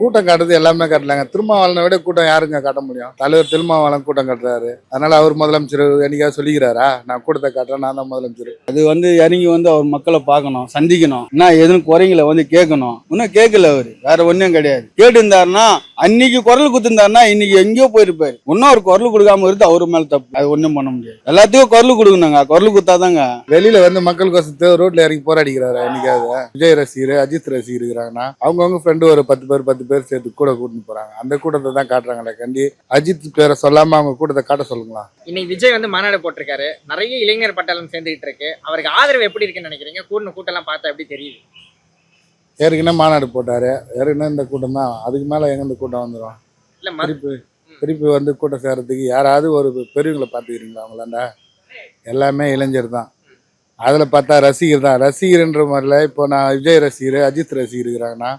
கூட்டம் காட்டுறது எல்லாமே காட்டலாங்க. திருமாவளவனை விட கூட்டம் யாருங்க காட்ட முடியும்? தலைவர் திருமாவளவன் கூட்டம் காட்டுறாரு. அதனால அவர் முதலமைச்சர் என்னைக்காவது சொல்லிக்கிறாரா? நான் கூட்டத்தை காட்டுறேன் நான் தான் முதலமைச்சர். அது வந்து இறங்கி வந்து அவர் மக்களை பார்க்கணும் சந்திக்கணும். என்ன எதுன்னு குறைங்களை வந்து கேட்கணும். இன்னும் கேட்கல அவரு. வேற ஒன்றும் கிடையாது. கேட்டு இருந்தாருன்னா அன்னைக்கு குரல் குத்துருந்தாருன்னா இன்னைக்கு எங்கேயோ போயிருப்பாரு. இன்னும் அவர் குரல் கொடுக்காம இருந்து அவர் மேல தப்பு. அது ஒன்றும் பண்ண முடியாது. எல்லாத்துக்கும் குரல் கொடுக்கணுங்க. குரல் குத்தாதாங்க வெளியில வந்து மக்கள் கோசத்து ரோட்ல இறங்கி போராடிக்கிறாரு என்னைக்காவது? விஜய் ரசிகர் அஜித் ரசிகர் இருக்கிறாங்கன்னா அவங்கவுங்க ஃப்ரெண்டு ஒரு பத்து பேர் பத்து பேர் சேர்த்து கூட கூட்டிட்டு போறாங்க. அந்த கூட்டத்தை தான் காட்டுறாங்களே கண்டி. அஜித் பேரை சொல்லாம அவங்க கூட்டத்தை காட்ட சொல்லுங்களா? இன்னைக்கு விஜய் வந்து மாநாடு போட்டிருக்காரு. நிறைய இளைஞர் பட்டாளம் சேர்ந்துகிட்டு இருக்கு. அவருக்கு ஆதரவு எப்படி இருக்குன்னு நினைக்கிறீங்க? கூட்டின கூட்டம்லாம் பார்த்தா எப்படி தெரியுது? ஏற்கனவே மாநாடு போட்டாரு. ஏற்கனவே இந்த கூட்டம் தான். அதுக்கு மேல எங்க இந்த கூட்டம் வந்துடும் திருப்பி திருப்பி வந்து கூட்டம் சேர்றதுக்கு யாராவது ஒரு பெரியவங்களை பார்த்துக்கிறீங்களா அவங்களாண்டா எல்லாமே இளைஞர் தான். அதில் பார்த்தா ரசிகர் தான். ரசிகர்ன்ற மாதிரில இப்போ நான் விஜய் ரசிகர் அஜித் ரசிகர் இருக்கிறாங்கன்னா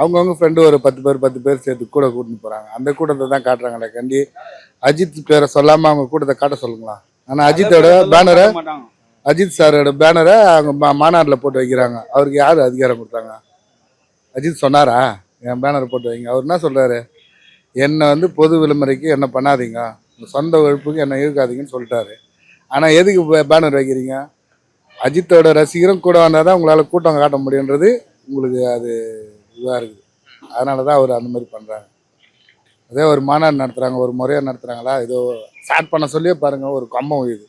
அவங்கவுங்க ஃப்ரெண்டு ஒரு பத்து பேர் பத்து பேர் சேர்த்து கூட கூட்டின்னு போகிறாங்க அந்த கூட்டத்தை தான் காட்டுறாங்களே கண்டி. அஜித் பேரை சொல்லாமல் அவங்க கூட்டத்தை காட்ட சொல்லுங்களா? ஆனால் அஜித்தோட பேனரை அஜித் சாரோட பேனரை அவங்க மா மாநாட்டில் போட்டு வைக்கிறாங்க. அவருக்கு யார் அதிகாரம் கொடுத்தாங்க? அஜித் சொன்னாரா? என் பேனர் போட்டு வைங்க. அவர் என்ன சொல்கிறாரு என்னை வந்து பொது விளம்பரைக்கு என்ன பண்ணாதீங்க. சொந்த உழைப்புக்கு என்னை இழுக்காதீங்கன்னு சொல்லிட்டாரு. ஆனால் எதுக்கு பேனர் வைக்கிறீங்க? அஜித்தோட ரசிகரும் கூட வந்தால் தான் உங்களால் கூட்டம் காட்ட முடியுன்றது உங்களுக்கு அது இதாக இருக்குது. அதனால தான் அவர் அந்த மாதிரி பண்ணுறாங்க அதே ஒரு மாநாடு நடத்துகிறாங்க ஒரு முறையாக நடத்துகிறாங்களா ஏதோ ஸ்டார்ட் பண்ண சொல்லியே பாருங்கள் ஒரு கம்பம் உயிர்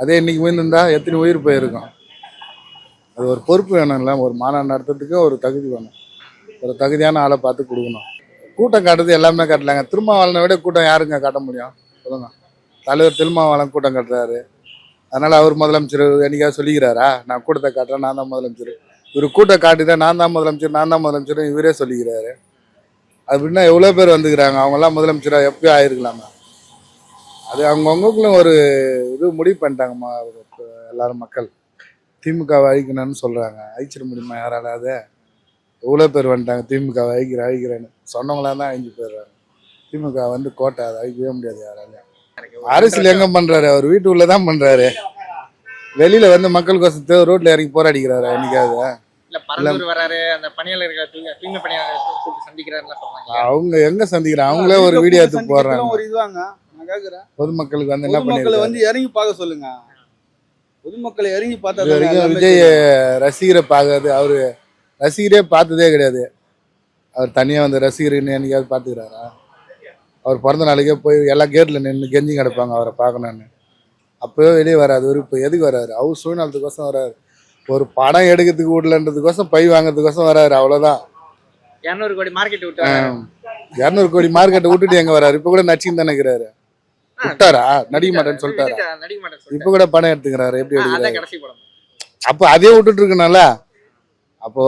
அதே இன்றைக்கி விழுந்துருந்தா எத்தனை உயிர் போயிருக்கும்? அது ஒரு பொறுப்பு வேணும்ல ஒரு மாநாடு நடத்துறதுக்கு ஒரு தகுதி வேணும். ஒரு தகுதியான ஆளை பார்த்து கொடுக்கணும். கூட்டம் காட்டுறது எல்லாமே காட்டலாங்க. திருமாவளனை விட கூட்டம் யாருங்க காட்ட முடியும்? சொல்லுங்க. தலைவர் திருமாவளன் கூட்டம் காட்டுறாரு. அதனால் அவர் முதலமைச்சர் என்னைக்காவது சொல்லிக்கிறாரா? நான் கூட்டத்தை காட்டுறேன் நான் தான் முதலமைச்சர். இவர் கூட்டம் காட்டிதான் நான் தான் முதலமைச்சர் நான் தான் முதலமைச்சர் இவரே சொல்லிக்கிறாரு. அப்படின்னா எவ்வளோ பேர் வந்துக்கிறாங்க? அவங்கெல்லாம் முதலமைச்சராக எப்பயும் ஆயிருக்கலாமா? அது அவங்கவுங்களுக்குள்ள ஒரு இது முடிவு பண்ணிட்டாங்கம்மா எல்லாரும் மக்கள். திமுகவை அழிக்கணும்னு சொல்கிறாங்க அழிச்சிட முடியுமா யாராலாவது எவ்வளோ பேர் வந்துட்டாங்க? திமுகவை அழிக்கிற அழிக்கிறேன்னு. சொன்னவங்களாம் தான் அழிஞ்சு போயிடுறாங்க. திமுக வந்து கோட்டை அதை அழிக்கவே முடியாது யாராலையும். அரசியல் எங்கே பண்ணுறாரு அவர் வீட்டு உள்ளே தான் பண்ணுறாரு வெளியில் வந்து மக்கள் கோசத்து ரோட்டில் இறங்கி போராடிக்கிறாரா என்னைக்காவது? இல்ல பரந்தூர் வராரு அந்த பணியாளர்கள் தூய்மை பணியாளர்கள் சொல்றாங்க. அவங்க எங்க சந்திக்கிறாங்க? அவங்களே ஒரு வீடியோ எடுத்து போடுறாங்க ஒரு இதுவாங்க நான் கேக்குறேன். பொதுமக்களுக்கு வந்து என்ன பொதுமக்களை வந்து இறங்கி பார்க்க சொல்லுங்க. பொதுமக்களை இறங்கி பார்த்தா வரைக்கும் விஜய் ரசிகரை பார்க்காது அவரு ரசிகரே பார்த்ததே கிடையாது. அவர் தனியா வந்து ரசிகர்னு என்னைக்காவது பார்த்துக்கிறாரா? அவர் பிறந்த நாளைக்கே போய் எல்லா கேட்டில் நின்று கெஞ்சி கிடப்பாங்க அவரை பார்க்கணுன்னு அப்போவே வெளியே வராது அவர் இப்போ எதுக்கு வராரு? அவர் சுயநலத்துக்கோசம் வராரு. ஒரு படம் எடுக்கிறதுக்கு விடலன்றதுக்கோசம் பை வாங்குறதுக்கோசம் வராரு அவ்வளோதான் இருநூறு கோடி மார்க்கெட் விட்டு. இரநூறு கோடி மார்க்கெட்டை விட்டுட்டு எங்க வராரு? இப்போ கூட நடிச்சுன்னு தானே இருக்கிறாரு. விட்டாரா? நடிக்க மாட்டேன்னு சொல்லிட்டாரா? இப்போ. கூட படம் எடுத்துக்கிறாரு. எப்படி எடுக்கிறாரு? அப்போ அதே விட்டுட்டு இருக்கணும்ல? அப்போ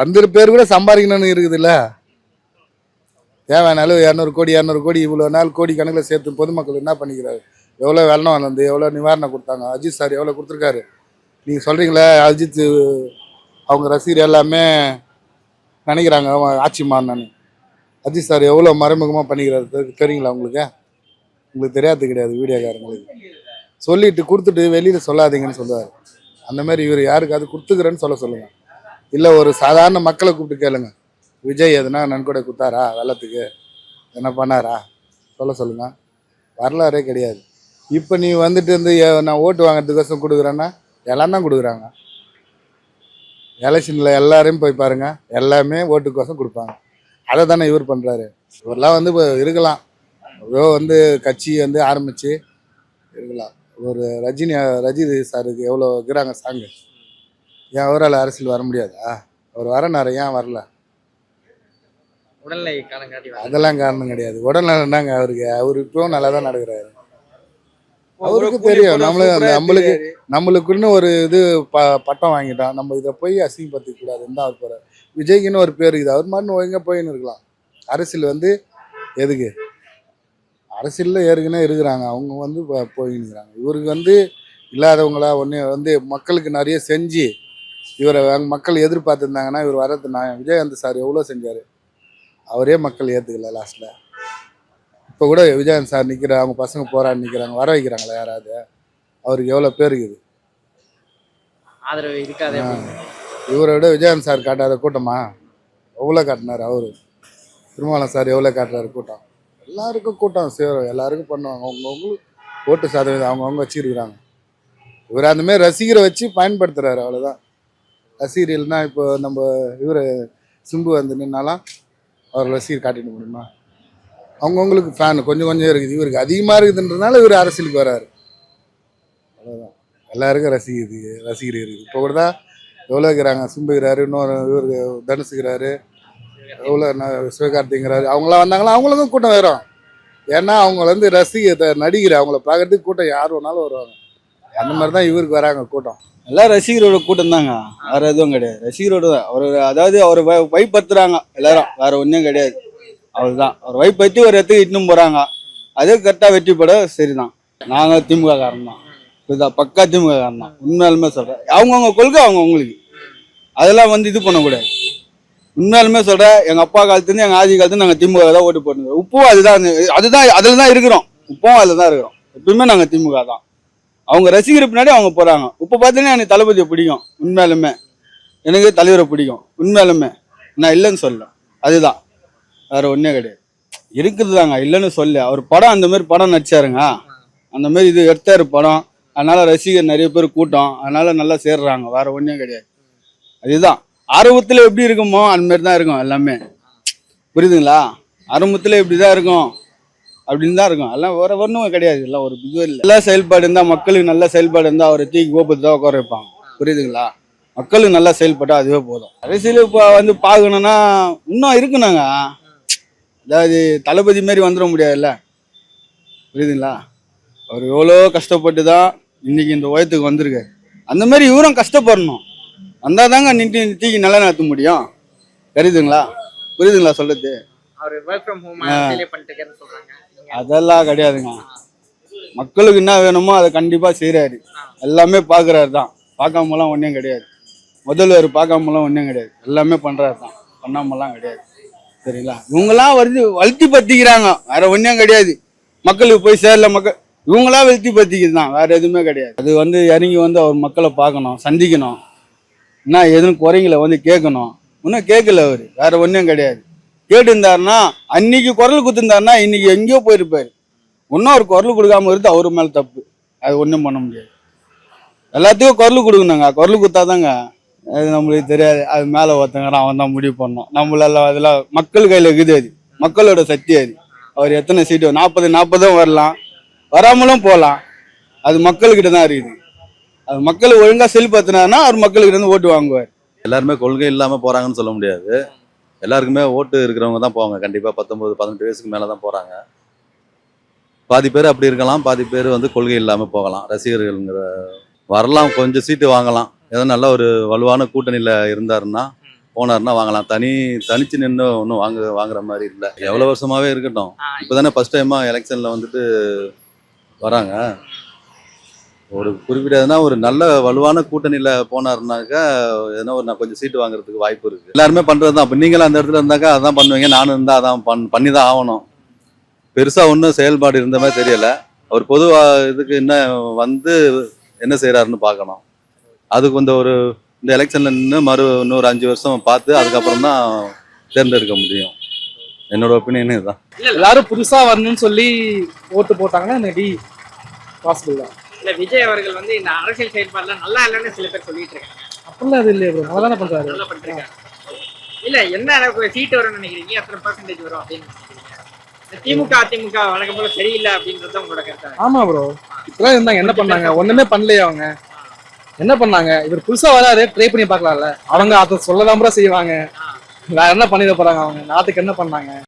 வந்துரு பேர் கூட சம்பாதிக்கணும்னு இருக்குதுல்ல? தேவையான அளவு இரநூறு கோடி இரநூறு கோடி இவ்வளோ நாள் கோடி கணக்கில் சேர்த்து பொதுமக்கள் என்ன பண்ணிக்கிறாரு? எவ்வளோ வெள்ளம் வளர்ந்து எவ்வளோ நிவாரணம் கொடுத்தாங்க? அஜித் சார் எவ்வளோ கொடுத்துருக்காரு? நீங்கள் சொல்கிறீங்களே அஜித் அவங்க ரசிகர் எல்லாமே நினைக்கிறாங்க அவன் ஆட்சி மாறினான்னு. அஜித் சார் எவ்வளோ மறைமுகமாக பண்ணிக்கிறாரு தெரியுங்களா உங்களுக்கு? உங்களுக்கு தெரியாது கிடையாது வீடியோக்காரங்களுக்கு. சொல்லிட்டு கொடுத்துட்டு வெளியில் சொல்லாதீங்கன்னு சொல்லுவார் அந்த மாதிரி இவர் யாருக்காவது கொடுத்துக்கிறேன்னு சொல்ல சொல்லுங்கள் இல்லை ஒரு சாதாரண மக்களை கூப்பிட்டு கேளுங்க. விஜய் எதுனா நன்கொடை கொடுத்தாரா வெள்ளத்துக்கு? என்ன பண்ணாரா? சொல்ல சொல்லுங்கள் வரலாறே கிடையாது. இப்போ நீ வந்துட்டு இருந்து ஏ- நான் ஓட்டு வாங்குறதுக்கோசம் கொடுக்குறேன்னா எல்லாம் தான் கொடுக்குறாங்க. எலெக்ஷனில் எல்லாரையும் போய் பாருங்க. எல்லாமே ஓட்டுக்கோசம் கொடுப்பாங்க. அதை தானே இவர் பண்ணுறாரு இவரெல்லாம் வந்து இப்போ இருக்கலாம். ஏதோ வந்து கட்சி வந்து ஆரம்பித்து இருக்கலாம். ஒரு ரஜினி ரஜினி சாருக்கு எவ்வளோ இருக்கிறாங்க சாங்கு. ஏன் அவரால் அரசியல் வர முடியாதா? அவர் வரனாரு ஏன் வரல. அதெல்லாம் காரணம் கிடையாது. உடல்நலம் என்னங்க அவருக்கு. அவர் இப்பவும் நல்லா தான் நடக்கிறாரு. அவருக்கு தெரியும். நம்மளும் அந்த நம்மளுக்கு நம்மளுக்குன்னு ஒரு இது ப பட்டம் வாங்கிட்டோம் நம்ம இதை போய் அசிங்கப்படுத்திக்க கூடாதுன்னு தான் அவர் விஜய்க்குன்னு ஒரு பேர் இருக்குது. அவர் மாதிரி ஒழுங்கா போயின்னு இருக்கலாம். அரசியல் வந்து எதுக்கு? அரசியலில் ஏற்கனவே இருக்கிறாங்க. அவங்க வந்து போ- போயின்னு இருக்கிறாங்க. இவருக்கு வந்து இல்லாதவங்களா ஒன்று வந்து மக்களுக்கு நிறைய செஞ்சு இவரை மக்கள் எதிர்பார்த்துருந்தாங்கன்னா இவர் வர்றது நான் விஜயகாந்த் சார் எவ்வளோ செஞ்சார்? அவரே மக்கள் ஏற்றுக்கல லாஸ்ட்டில் இப்போ கூட விஜயகாந்த் சார் நிற்கிற அவங்க பசங்க போராடி நிற்கிறாங்க வர வைக்கிறாங்களா யாராவது? அவருக்கு எவ்வளோ பேர் இருக்குது? ஆதரவு இருக்காது அப்படின்னு. இவரை விட விஜயகாந்த் சார் காட்டாத கூட்டமா? எவ்வளோ காட்டினார் அவரு? திருமாவளம் சார் எவ்வளோ காட்டுறாரு கூட்டம்? எல்லாருக்கும் கூட்டம் சேரும் எல்லாருக்கும் பண்ணுவாங்க. அவங்கவுங்களுக்கு ஓட்டு சதவீதம் அவங்கவுங்க வச்சிருக்கிறாங்க இவர் அந்த மாதிரி ரசிகரை வச்சு பயன்படுத்துறாரு அவ்வளோதான் ரசிகர்கள்னா இப்போ நம்ம இவர் சிம்பு வந்து நின்னாலாம் அவர் ரசிகர் காட்டிட்டு முடியுமா அவங்கவுங்களுக்கு ஃபேன் கொஞ்சம் கொஞ்சம் இருக்குது இவருக்கு அதிகமாக இருக்குதுன்றதுனால இவர் அரசியலுக்கு வராரு. அவ்வளோதான் எல்லாருக்கும் ரசிக்குது ரசிகர் இருக்குது. இப்போ கூட தான் எவ்வளோ இருக்கிறாங்க சிம்புகிறாரு இன்னொரு இவருக்கு தனுசுகிறாரு எவ்வளோ சிவகார்த்திங்கிறாரு அவங்களாம் வந்தாங்களா அவங்களுக்கும் கூட்டம் வரும் ஏன்னா அவங்க வந்து ரசிக நடிகர் அவங்கள பார்க்கறதுக்கு கூட்டம் யார் வேணாலும் வருவாங்க. அந்த மாதிரி தான் இவருக்கு வராங்க கூட்டம். எல்லாம் ரசிகரோட கூட்டம் தாங்க வேற எதுவும் கிடையாது. ரசிகரோட தான் அவர் அதாவது அவர் வைப்படுத்துறாங்க எல்லாரும். வேற ஒன்றும் கிடையாது. அவ்வளவுதான் அவர் பற்றி ஒரு இடத்துக்கு இட்டுன்னு போகிறாங்க அதே கரெக்டாக வெற்றி பெற சரிதான். நாங்கள் திமுக காரணம் தான் இதுதான் பக்கா திமுக காரணம் தான் உண்மையாலுமே சொல்கிறேன் அவங்கவுங்க கொள்கை அவங்கவுங்களுக்கு அதெல்லாம் வந்து இது பண்ணக்கூடாது. உண்மையாலுமே சொல்கிறேன் எங்கள் அப்பா காலத்துலேருந்து எங்கள் ஆதி காலத்துலேருந்து நாங்கள் திமுக தான் ஓட்டு போட்டுருக்கோம் உப்பும் அதுதான் அதுதான் அதில் தான் இருக்கிறோம். உப்பும் அதில் தான் இருக்கிறோம். எப்பவுமே நாங்கள் திமுக தான் அவங்க ரசிகர் பின்னாடி அவங்க போகிறாங்க இப்போ பார்த்தீங்கன்னா எனக்கு தளபதியை பிடிக்கும். உண்மையாலுமே. எனக்கு தலைவரை பிடிக்கும். உண்மையாலுமே. நான் இல்லைன்னு சொல்ல அதுதான். வேற ஒன்றே கிடையாது. இருக்குது தாங்க இல்லைன்னு சொல்லு அவர் படம் அந்த மாதிரி படம் நடிச்சாருங்க. அந்த மாதிரி இது எடுத்தாரு படம். அதனால ரசிகர் நிறைய பேர் கூட்டம். அதனால நல்லா சேர்றாங்க. வேற ஒன்றும் கிடையாது. அதுதான். ஆரம்பத்தில் எப்படி இருக்குமோ அந்த மாதிரி தான் இருக்கும் எல்லாமே. புரியுதுங்களா? ஆரம்பத்தில் இப்படி தான் இருக்கும். அப்படின்னு தான் இருக்கும். எல்லாம் வேற ஒன்றும் கிடையாது. எல்லாம் ஒரு இது இல்லை. நல்லா செயல்பாடு இருந்தால் மக்களுக்கு நல்ல செயல்பாடு இருந்தால் அவரை தூக்கி கோபத்து தான் உட்கார வைப்பாங்க. புரியுதுங்களா? மக்களுக்கு நல்லா செயல்பட்டால் அதுவே போதும். அரசியல் இப்போ வந்து பார்க்கணுன்னா இன்னும் இருக்குனாங்க. அதாவது தளபதி மாதிரி வந்துட முடியாதுல்ல? புரியுதுங்களா? அவர் எவ்வளோ கஷ்டப்பட்டு தான் இன்னைக்கு இந்த உயரத்துக்கு வந்திருக்காரு. அந்த மாதிரி இவரும் கஷ்டப்படணும். வந்தால் தாங்க நின்று தூக்கி நல்லா நடத்த முடியும். தெரியுதுங்களா? புரியுதுங்களா நீங்க அதெல்லாம் கிடையாதுங்க. மக்களுக்கு என்ன வேணுமோ அதை கண்டிப்பாக செய்கிறாரு எல்லாமே பார்க்குறாரு தான். பார்க்காமலாம் ஒன்றும் கிடையாது. முதல்வர் பார்க்காமலாம் ஒன்றும் கிடையாது. எல்லாமே பண்ணுறாரு தான். பண்ணாமலாம் கிடையாது. சரிங்களா? இவங்களாம் வருது வளர்த்தி பற்றிக்கிறாங்க வேற ஒன்றும் கிடையாது. மக்களுக்கு போய் சேரல மக்கள். இவங்களா வெளுத்தி பத்திக்கிறது தான் வேற எதுவுமே கிடையாது. அது வந்து இறங்கி வந்து அவர் மக்களை பார்க்கணும் சந்திக்கணும். என்ன எதுவும் குறைங்களை வந்து கேட்கணும். இன்னும் கேட்கல அவர். வேற ஒன்றும் கிடையாது. கேட்டுருந்தாருன்னா அன்னைக்கு குரல் கொடுத்துருந்தாருன்னா இன்னைக்கு எங்கேயோ போயிருப்பாரு. இன்னும் ஒரு குரல் கொடுக்காம இருந்து அவர் மேலே தப்பு. அது ஒன்றும் பண்ண முடியாது. எல்லாத்துக்கும் குரல் கொடுக்கணுங்க. குரல் கொடுத்தாதாங்க அது நம்மளுக்கு தெரியாது. அது மேலே ஒருத்தங்கிறான் அவன் தான் முடிவு பண்ணோம் நம்மளால அதில் மக்கள் கையில் இருக்குது அது. மக்களோட சக்தி அது. அவர் எத்தனை சீட்டு நாற்பது நாற்பதும் வரலாம். வராமலும் போகலாம் அது மக்கள்கிட்ட தான் இருக்குது. அது மக்கள் ஒழுங்காக செல்பத்தினார்னா அவர் மக்கள்கிட்ட இருந்து ஓட்டு வாங்குவார். எல்லாருமே கொள்கை இல்லாமல் போகிறாங்கன்னு சொல்ல முடியாது. எல்லாருக்குமே ஓட்டு இருக்கிறவங்க தான் போவாங்க. கண்டிப்பாக பத்தொம்பது பதினெட்டு வயசுக்கு மேலே தான் போகிறாங்க பாதி பேர் அப்படி இருக்கலாம். பாதி பேர் வந்து கொள்கை இல்லாமல் போகலாம். ரசிகர்கள்ங்கிற வரலாம் கொஞ்சம் சீட்டு வாங்கலாம். ஏதோ நல்ல ஒரு வலுவான கூட்டணியில இருந்தாருன்னா போனாருன்னா வாங்கலாம். தனி தனிச்சு நின்று ஒன்றும் வாங்க வாங்குற மாதிரி இல்லை. எவ்வளோ வருஷமாவே இருக்கட்டும். ஆ, இப்போதானே ஃபர்ஸ்ட் டைமா எலெக்ஷன்ல வந்துட்டு வராங்க. ஒரு குறிப்பிட்டதுன்னா ஒரு நல்ல வலுவான கூட்டணியில போனாருனாக்கா ஏதோ ஒரு நான் கொஞ்சம் சீட்டு வாங்குறதுக்கு வாய்ப்பு இருக்கு. எல்லாருமே பண்றது தான் இப்போ நீங்களும் அந்த இடத்துல இருந்தாக்கா அதான் பண்ணுவீங்க. நானும் இருந்தா அதான் பண் பண்ணி தான் ஆகணும். பெருசா ஒன்றும் செயல்பாடு இருந்த மாதிரி தெரியல. அவர் பொதுவா இதுக்கு என்ன வந்து என்ன செய்யறாருன்னு பார்க்கணும். அதுக்கு வந்து ஒரு இந்த எலெக்ஷன்ல நின்று மறு இன்னொரு அஞ்சு வருஷம் பார்த்து அதுக்கப்புறம் தான் தேர்ந்தெடுக்க முடியும். என்னோட ஒப்பீனியன் இதுதான். எல்லாரும் புதுசா வரணும்னு சொல்லி ஓட்டு போட்டாங்கன்னா மேபி பாசிபிள் தான். இல்ல விஜய் அவர்கள் வந்து இந்த அரசியல் செயல்பாடுல நல்லா இல்லைன்னு சில பேர் சொல்லிட்டு இருக்காங்க. அப்படிலாம் அது இல்லையா நல்லா தானே பண்றாரு. நல்லா பண்ணிருக்காங்க இல்ல என்ன அளவுக்கு சீட் வரும்னு நினைக்கிறீங்க? எத்தனை பர்சன்டேஜ் வரும் அப்படின்னு திமுக அதிமுக வழக்கம் போல சரியில்லை அப்படின்றது உங்களோட கருத்தா? ஆமா ப்ரோ இப்பதான் இருந்தாங்க. என்ன பண்ணாங்க? ஒண்ணுமே பண்ணலையே அவங்க. என்ன பண்ணாங்க? இவர் புதுசா வராரு. ட்ரை பண்ணி பார்க்கலாம்ல. அவங்க அதை சொல்லலாம் செய்வாங்க. வேற என்ன பண்ணிட போறாங்க அவங்க? நாட்டுக்கு என்ன பண்ணாங்க?